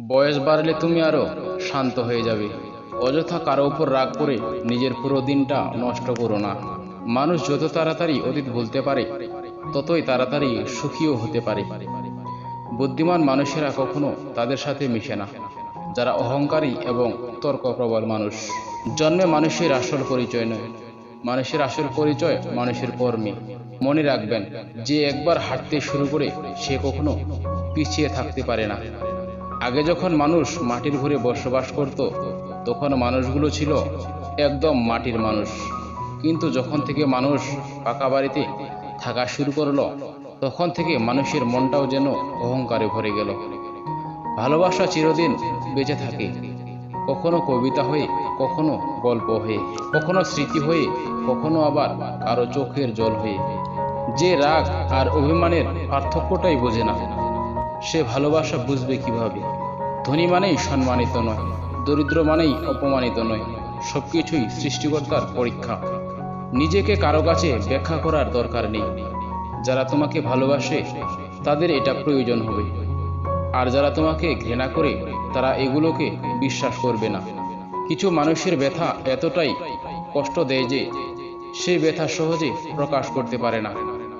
বয়স বাড়লে তুমি আরও শান্ত হয়ে যাবে। অযথা কারও উপর রাগ করে নিজের পুরো দিনটা নষ্ট করো না। মানুষ যত তাড়াতাড়ি অতীত ভুলতে পারে, ততই তাড়াতাড়ি সুখীও হতে পারে। বুদ্ধিমান মানুষেরা কখনো তাদের সাথে মিশে না। যারা অহংকারী এবং তর্কপ্রবল মানুষ। জন্মে মানুষের আসল পরিচয় নয়। মানুষের আসল পরিচয় মানুষের কর্মী। মনে রাখবেন, যে একবার হাঁটতে শুরু করে সে কখনো পিছিয়ে থাকতে পারে না। আগে যখন মানুষ মাটির ঘুরে বসবাস করত, তখন মানুষগুলো ছিল একদম মাটির মানুষ। কিন্তু যখন থেকে মানুষ পাকা বাড়িতে থাকা শুরু করল, তখন থেকে মানুষের মনটাও যেন অহংকারে ভরে গেল। ভালোবাসা চিরদিন বেঁচে থাকে। কখনো কবিতা হয়ে, কখনো গল্প হয়ে, কখনো স্মৃতি হয়ে, কখনো আবার কারও চোখের জল হয়ে। যে রাগ আর অভিমানের পার্থক্যটাই বোঝে না। সে ভালোবাসা বুঝবে কীভাবে? ধনী মানেই সম্মানিত নয়, দরিদ্র মানেই অপমানিত নয়, সবকিছুই সৃষ্টিকর্তার পরীক্ষা। নিজেকে কারও কাছে ব্যাখ্যা করার দরকার নেই। যারা তোমাকে ভালোবাসে, তাদের এটা প্রয়োজন হবে। আর যারা তোমাকে ঘৃণা করে, তারা এগুলোকে বিশ্বাস করবে না। কিছু মানুষের ব্যথা এতটাই কষ্ট দেয় যে, সে ব্যথা সহজে প্রকাশ করতে পারে না।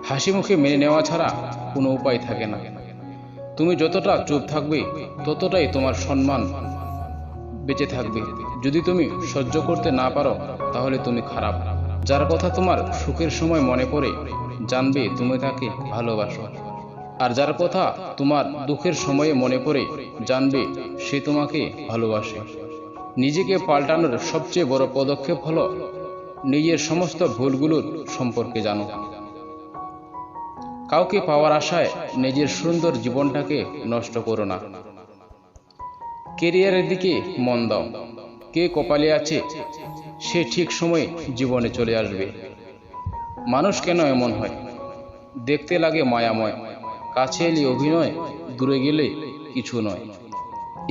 হাসি মুখে মেনে নেওয়া ছাড়া কোনো উপায় থাকে না। তুমি যতটা চুপ থাকবে, ততটাই তোমার সম্মান বেঁচে থাকবে। যদি তুমি সহ্য করতে না পারো, তাহলে তুমি খারাপ। যার কথা তোমার সুখের সময় মনে পড়ে, জানবে তুমি তাকে ভালোবাসো। আর যার কথা তোমার দুঃখের সময়ে মনে পড়ে, জানবে সে তোমাকে ভালোবাসে। নিজেকে পাল্টানোর সবচেয়ে বড় পদক্ষেপ হলো নিজের সমস্ত ভুলগুলোর সম্পর্কে জানো। কাউকে পাওয়ার আশায় নিজের সুন্দর জীবনটাকে নষ্ট করো না। কেরিয়ারের দিকে মন দাও। কে কপালে আছে, সে ঠিক সময়ে জীবনে চলে আসবে। মানুষ কেন এমন হয়? দেখতে লাগে মায়াময়। কাছে এলে অভিনয়, দূরে গেলে কিছু নয়।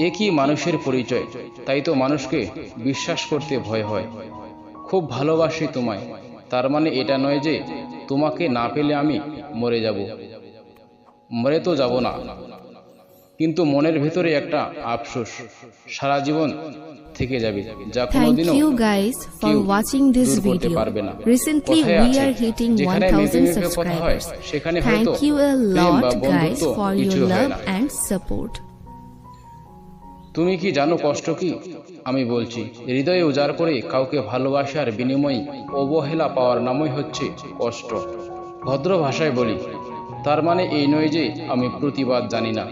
একই মানুষের পরিচয়? তাই তো মানুষকে বিশ্বাস করতে ভয় হয়। খুব ভালোবাসি তোমায়। তার মানে এটা নয় যে তোমাকে না পেলে আমি মরে যাব মরে তো যাব না কিন্তু মনের ভেতরে একটা আফসোস সারা জীবন থেকে যাবে যা কোনোদিনও video. পারবে না। Recently কথায় we আছে, are hitting যেখানে 1000 মেপে মেপে কথা হয়, subscribers. সেখানে হয়তো guys বন্ধুত্ব for your কিছুই হয় love না। and support. তুমি কি জানো কষ্ট কি আমি বলছি হৃদয়ে উজাড় করে কাউকে ভালোবাসার বিনিময়ে অবহেলা পাওয়ার নামই হচ্ছে কষ্ট ভদ্র ভাষায় বলি, তার মানে এই নয় যে আমি প্রতিবাদ জানি না।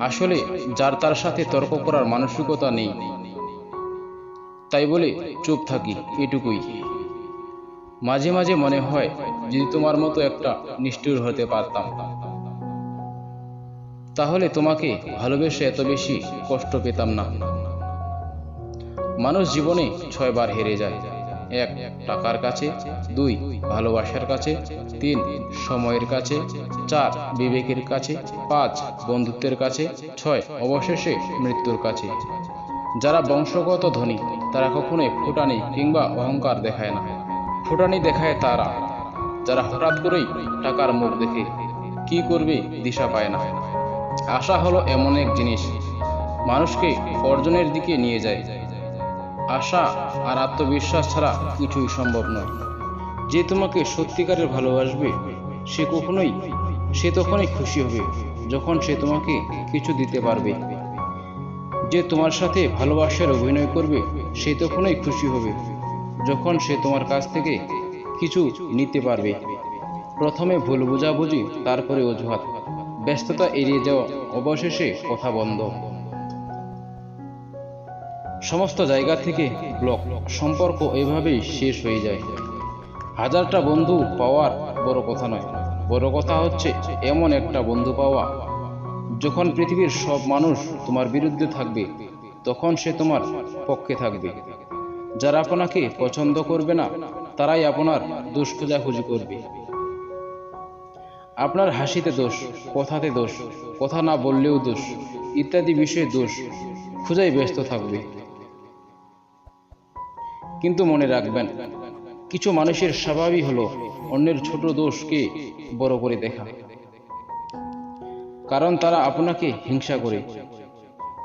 আসলে যার তার সাথে তর্ক করার মানসিকতা নেই। তাই বলে চুপ থাকি, এটুকুই। মাঝে মাঝে মনে হয় যদি তোমার মতো একটা নিষ্ঠুর হতে পারতাম। তাহলে তোমাকে ভালোবেসে এত বেশি কষ্ট পেতাম না। মানুষ জীবনে ছয়বার হেরে যায়। এক, টাকার কাছে, দুই, ভালোবাসার কাছে, তিন, সময়ের কাছে, চার, বিবেকের কাছে, পাঁচ, বন্ধুত্বের কাছে, ছয়, অবশেষে মৃত্যুর কাছে। যারা বংশগত ধনী, তারা কখনোই ফুটানি কিংবা অহংকার দেখায় না। ফুটানি দেখায় তারা। যারা হঠাৎ করেই টাকার মুখ দেখে কি করবে দিশা পায় না। আশা হলো এমন এক জিনিস। মানুষকে অর্জনের দিকে নিয়ে যায়। আশা আর আত্মবিশ্বাস ছাড়া কিছুই সম্ভব নয়। যে তোমাকে সত্যিকারের ভালোবাসবে, সে কখনোই, সে তখনই খুশি হবে যখন সে তোমাকে কিছু দিতে পারবে। যে তোমার সাথে ভালোবাসার অভিনয় করবে, সে তখনই খুশি হবে যখন সে তোমার কাছ থেকে কিছু নিতে পারবে। প্রথমে ভুল বোঝাবুঝি, তারপরে অজুহাত। ব্যস্ততা এড়িয়ে যাওয়া অবশেষে কথা বন্ধ। সমস্ত জায়গা থেকে ব্লক, সম্পর্ক এভাবেই শেষ হয়ে যায়। হাজারটা বন্ধু পাওয়ার বড় কথা নয়। বড় কথা হচ্ছে, এমন একটা বন্ধু পাওয়া। যখন পৃথিবীর সব মানুষ তোমার বিরুদ্ধে থাকবে, তখন সে তোমার পক্ষে থাকবে। যারা আপনাকে পছন্দ করবে না, তারাই আপনার দোষ খোঁজাখুঁজি করবে। আপনার হাসিতে দোষ, কথাতে দোষ, কথা না বললেও দোষ, ইত্যাদি বিষয়ে দোষ, খুঁজাই ব্যস্ত থাকবে। কিন্তু মনে রাখবেন, কিছু মানুষের স্বভাবই হলো অন্যের ছোট দোষকে বড় করে দেখা। কারণ তারা আপনাকে হিংসা করে।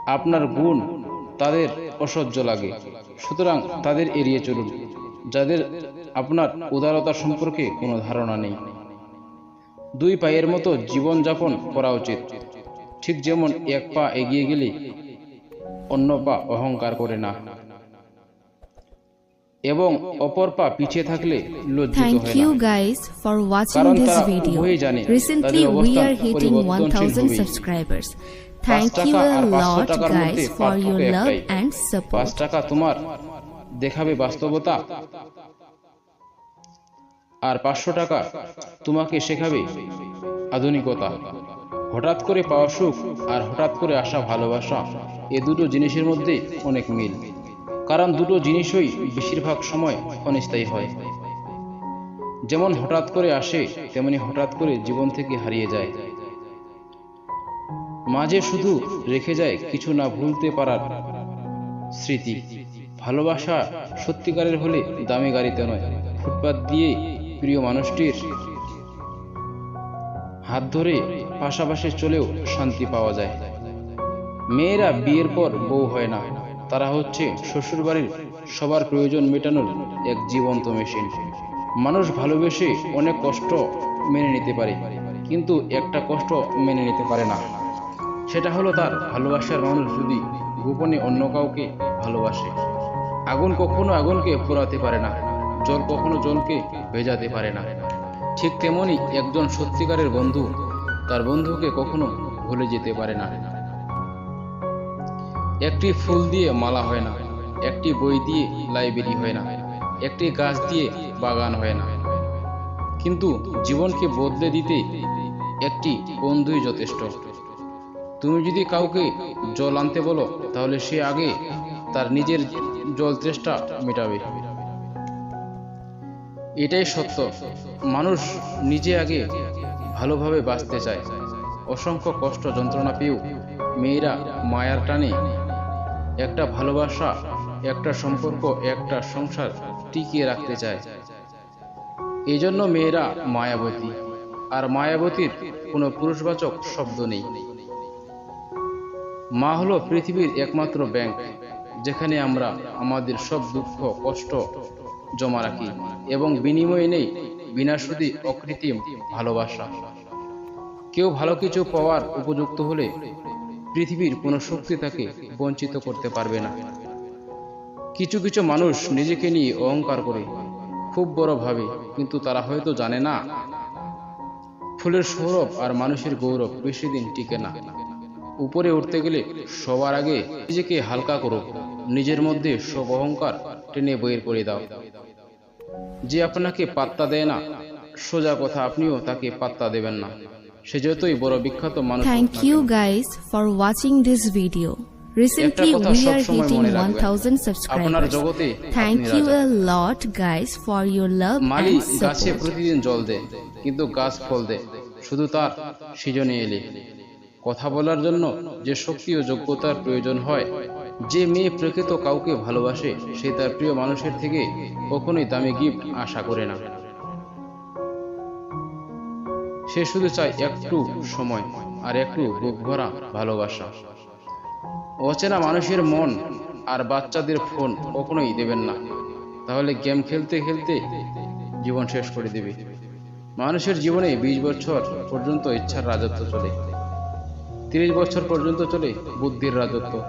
আপনার গুণ তাদের অসহ্য লাগে। সুতরাং তাদের এড়িয়ে চলুন, যাদের আপনার উদারতা সম্পর্কে কোনো ধারণা নেই। দুই পায়ের মতো জীবন যাপন করা উচিত। ঠিক যেমন এক পা এগিয়ে গেলে অন্য পা অহংকার করে না। এবং অপর পা পিছিয়ে থাকলে লজ্জিত হয় you না guys for watching কারণ this তারা video. উভয়ই জানে Recently তাদের we অবস্থান are hitting পরিবর্তনশীল 1000 হবেই। subscribers. পাঁচ Thank you টাকা আর a পাঁচশো lot টাকার guys মধ্যে for your পার্থক্য love একটাই। and পাঁচ টাকা তোমার দেখাবে বাস্তবতা আর পাঁচশো টাকা তোমাকে শেখাবে আধুনিকতা হঠাৎ করে পাওয়া সুখ আর হঠাৎ করে আসা ভালোবাসা এ দুটো জিনিসের মধ্যে অনেক মিল কারণ দুটো জিনিসই বেশিরভাগ সময় অনিস্থায়ী হয়। যেমন হঠাৎ করে আসে, তেমনি হঠাৎ করে জীবন থেকে হারিয়ে যায়। মাঝে শুধু রেখে যায় কিছু না ভুলতে পারার স্মৃতি। ভালোবাসা সত্যিকারের হলে দামি গাড়িতে নয়, ফুটপাত দিয়ে প্রিয় মানুষটির হাত ধরে পাশাপাশি চলেও শান্তি পাওয়া যায়। মেয়েরা বিয়ের পর বউ হয় না। তারা হচ্ছে শ্বশুরবাড়ির সবার প্রয়োজন মেটানোর এক জীবন্ত মেশিন। মানুষ ভালোবেসে অনেক কষ্ট মেনে নিতে পারে, কিন্তু একটা কষ্ট মেনে নিতে পারে না। সেটা হলো তার ভালোবাসার মানুষ যদি গোপনে অন্য কাউকে ভালোবাসে, আগুন কখনো আগুনকে পোড়াতে পারে না, জল কখনো জলকে ভেজাতে পারে না। ঠিক তেমনই একজন সত্যিকারের বন্ধু তার বন্ধুকে কখনো ভুলে যেতে পারে না। একটি ফুল দিয়ে মালা হয় না, একটি বই দিয়ে লাইব্রেরি হয় না, একটি গাছ দিয়ে বাগান হয় না। কিন্তু জীবনকে বদলে দিতে একটি বন্ধুই যথেষ্ট। তুমি যদি কাউকে জল আনতে বলো, তাহলে সে আগে তার নিজের জল চেষ্টা মেটাবে। এটাই সত্য। মানুষ নিজে আগে ভালোভাবে বাঁচতে চায়। অসংখ্য কষ্ট যন্ত্রণা পেয়েও মেয়েরা মায়ার টানে একটা ভালোবাসা, একটা সম্পর্ক, একটা সংসার টিকিয়ে রাখতে চায়। এই জন্য মেয়েরা মায়াবতী, আর মায়াবতীর কোনো পুরুষবাচক শব্দ নেই। মা হলো পৃথিবীর একমাত্র ব্যাংক, যেখানে আমরা আমাদের সব দুঃখ, কষ্ট জমা রাখি এবং বিনিময়ে নেই বিনা সুদি অকৃত্রিম ভালোবাসা। কেউ ভালো কিছু পাওয়ার উপযুক্ত হলে পৃথিবীর কোনো শক্তি তাকে বঞ্চিত করতে পারবে না। কিছু কিছু মানুষ নিজেকে নিয়ে অহংকার করে, খুব বড় ভাবে, কিন্তু তারা হয়তো জানে না। ফুলের সৌরভ আর মানুষের গৌরব বেশি দিন টিকে না। উপরে উঠতে গেলে সবার আগে নিজেকে হালকা করো, নিজের মধ্যে সব অহংকার টেনে বের করে দাও। যে আপনাকে পাত্তা দেয় না, সোজা কথা আপনিও তাকে পাত্তা দেবেন না। সে যতই বড় বিখ্যাত মানুষ for watching this video. Recently কথা we are সবসময় hitting মনে 1000 আপনার subscribers. Thank you a lot guys for your love money and গাছে প্রতিদিন জল দেয় কিন্তু গাছ ফল দেয় শুধু তার সৃজনে এলে। কথা বলার জন্য যে শক্তি ও যোগ্যতার প্রয়োজন হয় যে মেয়ে প্রকৃত কাউকে ভালোবাসে সে তার প্রিয় মানুষের থেকে কখনোই দামি গিফট আশা করে না। সে শুধু চায় একটু সময় আর একটু বুক ভরা ভালোবাসা। অচেনা মানুষের মন আর বাচ্চাদের ফোন কখনোই দেবেন না। তাহলে গেম খেলতে খেলতে জীবন শেষ করে দেবে। মানুষের জীবনে বিশ বছর পর্যন্ত ইচ্ছার রাজত্ব চলে। তিরিশ বছর পর্যন্ত চলে বুদ্ধির রাজত্ব।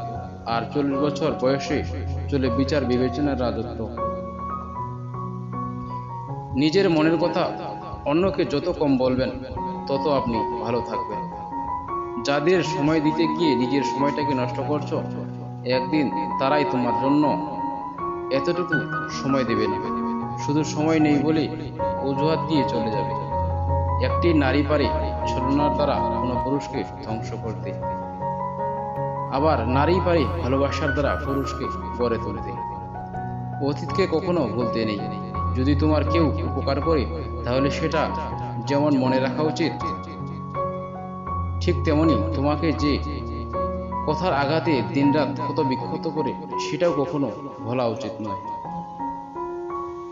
আর চল্লিশ বছর বয়সে চলে বিচার বিবেচনার রাজত্ব। নিজের মনের কথা অন্যকে যত কম বলবেন, তত আপনি ভালো থাকবেন। যাদের সময় দিতে গিয়ে নিজের সময়টাকে নষ্ট করছ, একদিন তারাই তোমার জন্য এতটুকু সময় দেবে না। শুধু সময় নেই বলে অজুহাত দিয়ে চলে যাবে। একটি নারী পারে ছলনার দ্বারা কোনো পুরুষকে ধ্বংস করতে। আবার নারী পারে ভালোবাসার দ্বারা পুরুষকে গড়ে তুলতে। অতীতকে কখনো বলতে নেই। যদি তোমার কেউ উপকার করে, তাহলে সেটা যেমন মনে রাখা উচিত, ঠিক তেমনি তোমাকে যে কথার আঘাতে দিনরাত ক্ষত বিক্ষত করে, সেটাও কখনো ভোলা উচিত নয়।